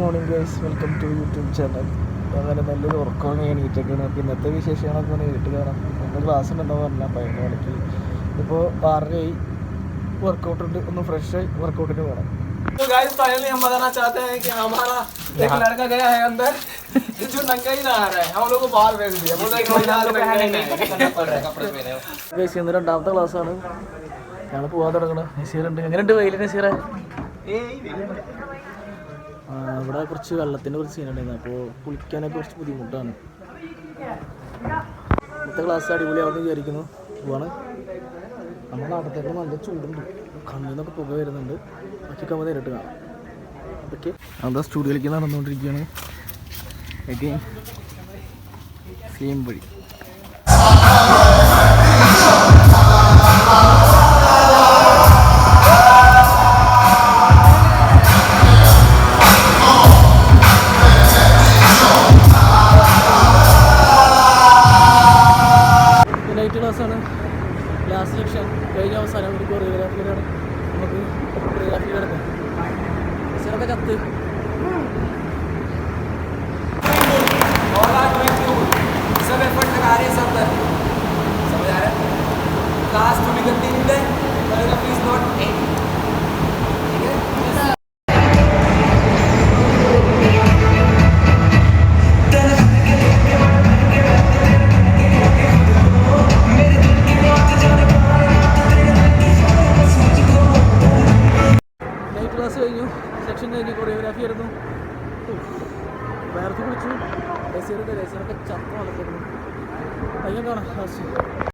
morning guys welcome to YouTube channel അങ്ങനെ നല്ലൊരു ഉറക്കമാണ് എണീറ്റൊക്കെയാണ് അപ്പോൾ ഇന്നത്തെ വിശേഷങ്ങളൊക്കെ നേരിട്ട് കാണാം ഇന്ന് ക്ലാസ് ഉണ്ടെന്ന് പറഞ്ഞാൽ പതിനൊന്ന് മണിക്ക് ഇപ്പോൾ ആറരയായി വർക്കൗട്ട് ഉണ്ട് ഒന്ന് ഫ്രഷ് ആയി വർക്കൗട്ടിന് പോകണം तो गाइस फाइनली हम बताना चाहते हैं कि हमारा एक लड़का गया है अंदर जो नंगा ही नहा रहा है हम लोग को बाहर भेज दिया बोला एक महीना तो नंगा ही नहीं पड़ रहा है कपड़े पहने हो ഗൈസ് ഇന്ന് രണ്ടാമത്തെ ക്ലാസ്സാണ് ഞങ്ങൾ പോകാൻ തുടങ്ങണം നസീറുണ്ട് എങ്ങനെയുണ്ട് വെയിൽ നസീറെ ആ, ഇവിടെ കുറച്ച് വെള്ളത്തിന്റെ കുറച്ച് സീനുണ്ടായിരുന്നു. അപ്പോൾ കുളിക്കാനൊക്കെ കുറച്ച് ബുദ്ധിമുട്ടാണ്. ഇന്നത്തെ ക്ലാസ് അടിപൊളിയാവുമെന്ന് വിചാരിക്കുന്നു. പോവാണ്. നമ്മുടെ നാട്ടിലേക്ക് നല്ല ചൂടുണ്ട്. കണ്ണിൽ നിന്നൊക്കെ പുക വരുന്നുണ്ട്. ബാക്കിയൊക്കെ നമ്മൾ നേരിട്ട് കാണാം. അതൊക്കെ അതാ സ്റ്റുഡിയോയിലേക്ക് നടന്നുകൊണ്ടിരിക്കുകയാണ്. സെയിം വഴി. ക്ലാസ്സാണ് ലാസ്റ്റ് സെക്ഷൻ കഴിഞ്ഞ അവസാനം ഒരു കൊറിയോഗ്രാഫിയിലാണ് നമുക്ക് കൊറിയോഗ്രാഫി കിടക്കാം സിറൊക്കെ കത്ത് और आज मैं क्यों सब एफर्ट लगा रहे हैं सब अंदर समझ आ रहा है സെക്ഷൻ എനിക്ക് കൊറിയോഗ്രാഫി ആയിരുന്നു. വേർത്ത് കുളിച്ചു രസീറൊക്കെ രസീറൊക്കെ ചത്ത വളർത്തുന്നു അയ്യോ കാണാം